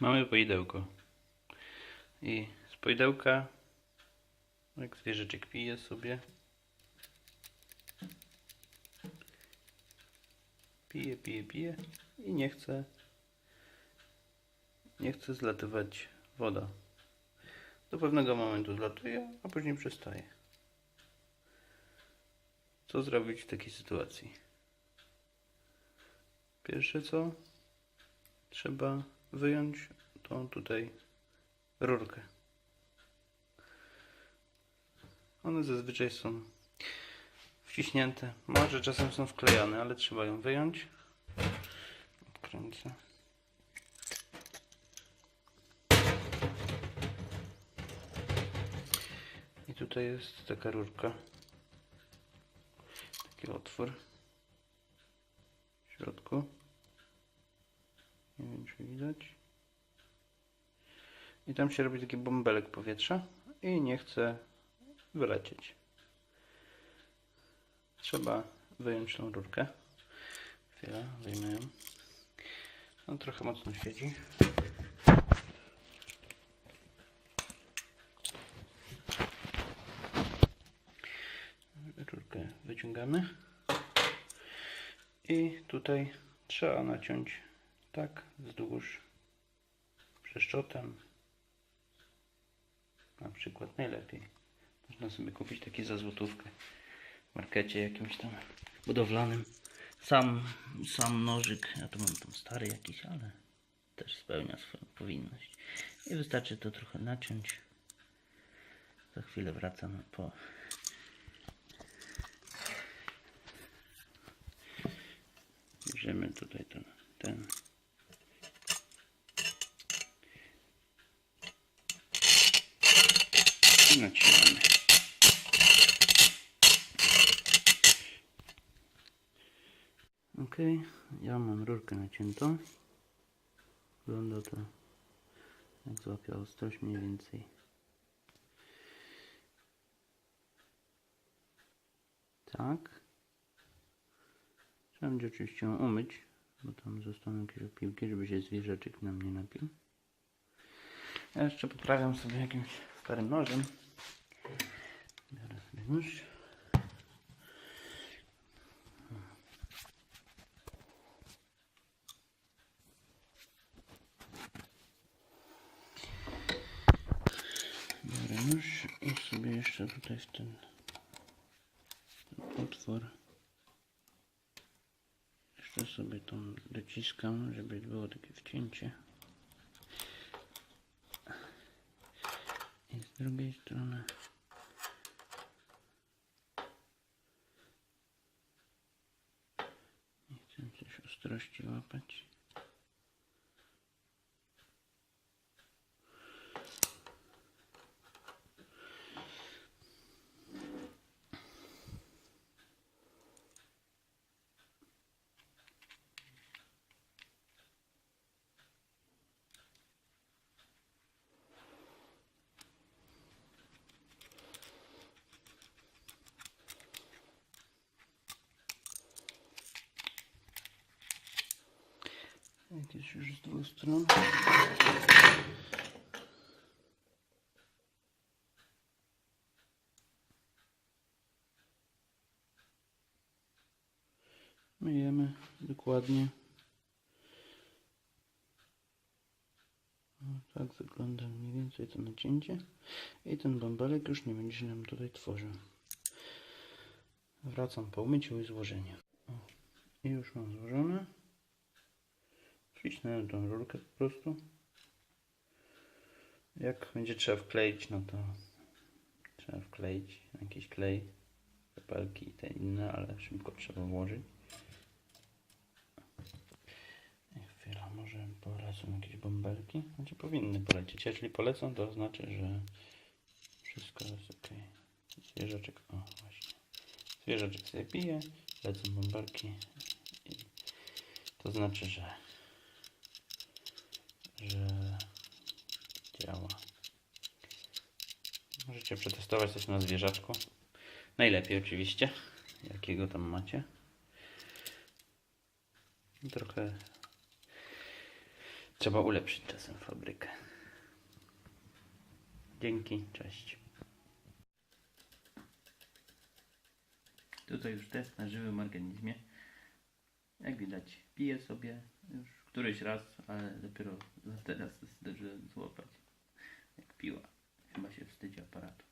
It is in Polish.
Mamy poidełko. I z poidełka, jak zwierzeczek pije sobie, pije, pije, pije i nie chce, nie chce zlatywać woda. Do pewnego momentu zlatuje, a później przestaje. Co zrobić w takiej sytuacji? Pierwsze co? Trzeba wyjąć tą tutaj rurkę. One zazwyczaj są wciśnięte. Może czasem są wklejane, ale trzeba ją wyjąć. Odkręcę. I tutaj jest taka rurka. Taki otwór w środku. Nie wiem, czy widać. I tam się robi taki bąbelek powietrza i nie chce wylecieć. Trzeba wyjąć tą rurkę. Chwila, wyjmę ją. On trochę mocno siedzi. Rurkę wyciągamy. I tutaj trzeba naciąć tak wzdłuż przeszczotem. Na przykład najlepiej. Można sobie kupić taki za złotówkę w markecie jakimś tam budowlanym. Sam, sam nożyk, ja tu mam tam stary jakiś, ale też spełnia swoją powinność. I wystarczy to trochę naciąć. Za chwilę wracam po Bierzemy tutaj ten, ten. I nacinamy. Ok, ja mam rurkę naciętą. Wygląda to jak złapie ostrość mniej więcej. Tak. Trzeba będzie oczywiście ją umyć, bo tam zostaną jakieś opiłki, żeby się zwierzaczek nam nie napił. Ja jeszcze poprawiam sobie jakimś starym nożem. Nóż i sobie jeszcze tutaj w ten otwór jeszcze sobie tą dociskam, żeby było takie wcięcie. I z drugiej strony nie chcę coś ostrości łapać. Jak jest już z dwóch stron. Myjemy dokładnie. Tak wygląda mniej więcej to nacięcie. I ten bąbelek już nie będzie nam tutaj tworzył. Wracam po umyciu i złożeniu. I już mam złożone. Wcisnąłem tą rurkę po prostu. Jak będzie trzeba wkleić, no to trzeba wkleić jakiś klej, kropelki i te inne, ale szybko trzeba włożyć. Chwila, może polecą jakieś bąbelki? Znaczy powinny polecieć. Jeśli polecą, to znaczy, że wszystko jest ok. Zwierzaczek, o właśnie. Zwierzaczek sobie pije, lecą bąbelki. I to znaczy, że że działa. Możecie przetestować coś na zwierzaczku. Najlepiej oczywiście, jakiego tam macie. Trochę Trzeba ulepszyć czasem fabrykę. Dzięki, cześć. Tutaj już test na żywym organizmie. Jak widać, piję sobie już któryś raz, ale dopiero teraz zdążyłem złapać. Jak piła. Chyba się wstydzi aparatu.